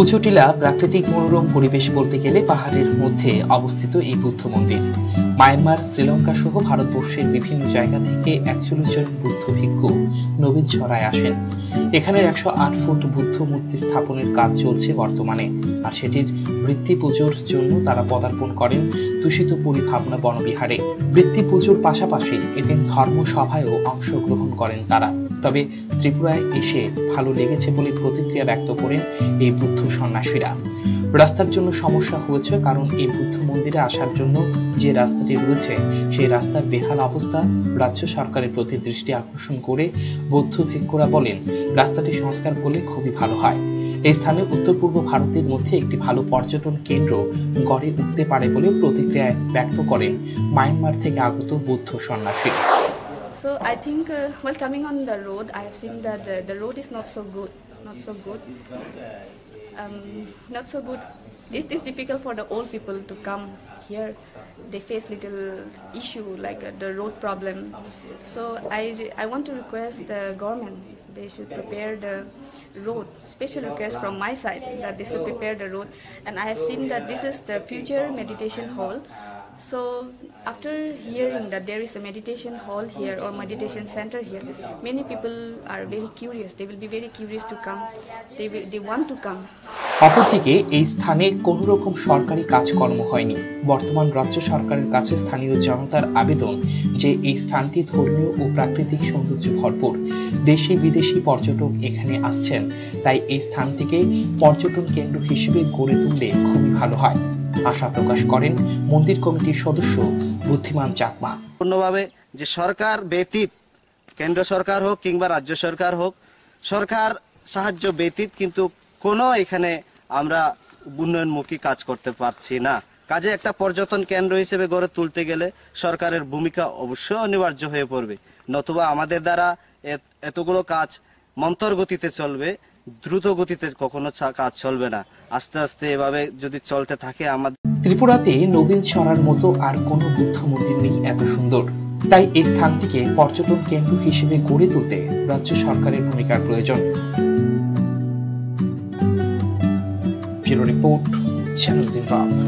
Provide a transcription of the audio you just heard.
উঁচু টিলা প্রাকৃতিক মনোরম পরিবেশ বলতে গেলে পাহাড়ের মধ্যে অবস্থিত এই বুদ্ধ মন্দির। মায়ানমার, শ্রীলঙ্কা সহ ভারতবর্ষের বিভিন্ন জায়গা থেকে একচল্লিশ জন বুদ্ধ ভিক্ষু নবীন ছড়ায় আসেন। এখানের একশো আট ফুট বুদ্ধ মূর্তি স্থাপনের কাজ চলছে বর্তমানে, আর সেটির বৃত্তি পুজোর জন্য তারা পদার্পণ করেন দূষিত পরিভাবনা বনবিহারে। বৃত্তি পুজোর পাশাপাশি এদিন ধর্মসভায়ও অংশগ্রহণ করেন তারা। তবে ত্রিপুরায় এসে ভালো লেগেছে বলে প্রতিক্রিয়া ব্যক্ত করেন এই বুদ্ধ সন্ন্যাসীরা। রাস্তার জন্য সমস্যা হয়েছে কারণ এই বুদ্ধ মন্দিরে আসার জন্য যে রাস্তাটি রয়েছে, সেই রাস্তার বেহাল অবস্থা রাজ্য সরকারের প্রতি দৃষ্টি আকর্ষণ করে বৌদ্ধ ভিক্ষুরা বলেন, রাস্তাটি সংস্কার করলে খুবই ভালো হয়। এই স্থানে উত্তর পূর্ব ভারতের মধ্যে একটি ভালো পর্যটন কেন্দ্র গড়ে উঠতে পারে বলে প্রতিক্রিয়া ব্যক্ত করেন মায়ানমার থেকে আগত বৌদ্ধ সন্ন্যাসী So I think uh, while coming on the road, I have seen that the, the road is not so good, not so good, um, not so good. This It is difficult for the old people to come here. They face little issue like uh, the road problem. So I, I want to request the government they should prepare the road. Special request from my side that they should prepare the road. And I have seen that this is the future meditation hall. So after hearing that there is a meditation hall here or meditation center here, many people are very curious. They will be very curious to come. They will, they want to come. অপরদিকে এই স্থানে কোনো রকম সরকারি কাজকর্ম হয়নি বর্তমান রাজ্য সরকারের কাছে স্থানীয় জনতার আবেদন যে এই স্থানটি ধর্মীয় ও প্রাকৃতিক সৌন্দর্য ভরপুর। দেশি বিদেশি পর্যটক এখানে আসছেন। তাই এই স্থানটিকে পর্যটন কেন্দ্র হিসেবে গড়ে তুললে খুবই ভালো হয়। আশা প্রকাশ করেন মন্দির কমিটির সদস্য বুদ্ধিমান চাকমা। পূর্ণভাবে যে সরকার ব্যতীত কেন্দ্র সরকার হোক কিংবা রাজ্য সরকার হোক, সরকার সাহায্য ব্যতীত কিন্তু কোনো এখানে আমরা উন্নয়নমুখী কাজ করতে পারছি না। কাজে একটা পর্যটন কেন্দ্র হিসেবে গড়ে তুলতে গেলে সরকারের ভূমিকা অবশ্যই অনিবার্য হয়ে পড়বে। নতুবা আমাদের দ্বারা এতগুলো কাজ মন্তর গতিতে চলবে, দ্রুত গতিতে কখনো কাজ চলবে না। আস্তে আস্তে এভাবে যদি চলতে থাকে আমাদের ত্রিপুরাতে নবীন ছড়ার মতো আর কোনো বুদ্ধ মন্দির নেই এত সুন্দর। তাই এই স্থানটিকে পর্যটন কেন্দ্র হিসেবে গড়ে তুলতে রাজ্য সরকারের ভূমিকার প্রয়োজন। ব্যুরো রিপোর্ট, চ্যানেল দিন রাত